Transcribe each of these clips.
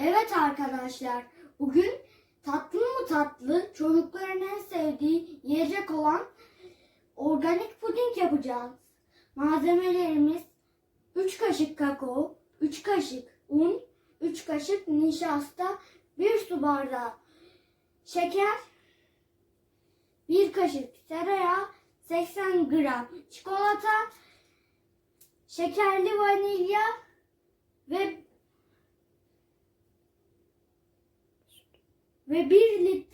Evet arkadaşlar, bugün tatlı mı tatlı çocukların en sevdiği yiyecek olan organik puding yapacağız. Malzemelerimiz 3 kaşık kakao, 3 kaşık un, 3 kaşık nişasta, 1 su bardağı şeker, 1 kaşık tereyağı, 80 gram çikolata, şekerli vanilya ve ve 1 lit-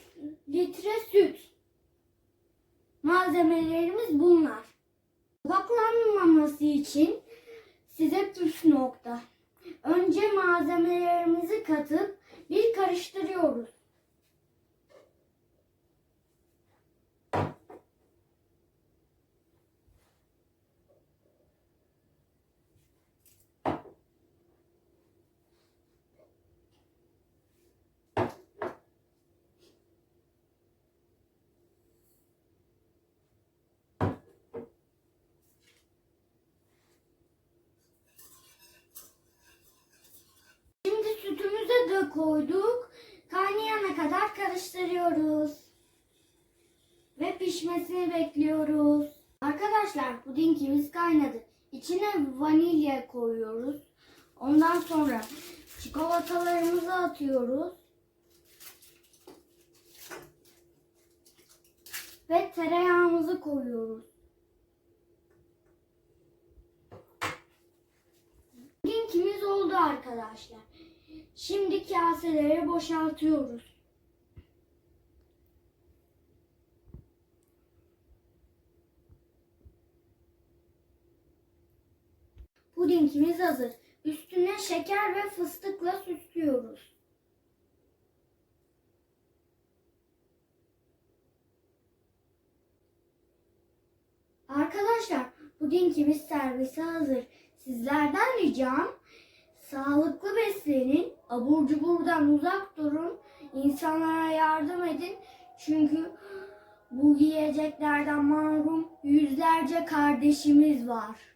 litre süt. Malzemelerimiz bunlar. Baklanmaması için size püf nokta. Önce malzemelerimizi katıp bir karıştırıyoruz. Şimdi koyduk. Kaynayana kadar karıştırıyoruz. Ve pişmesini bekliyoruz. Arkadaşlar pudingimiz kaynadı. İçine vanilya koyuyoruz. Ondan sonra çikolatalarımızı atıyoruz. Ve tereyağımızı koyuyoruz. Pudingimiz oldu arkadaşlar. Şimdi kaselere boşaltıyoruz. Pudingimiz hazır. Üstüne şeker ve fıstıkla süslüyoruz. Arkadaşlar pudingimiz servise hazır. Sizlerden ricam sağlıklı beslenin, abur cuburdan uzak durun, insanlara yardım edin. Çünkü bu yiyeceklerden mahrum yüzlerce kardeşimiz var.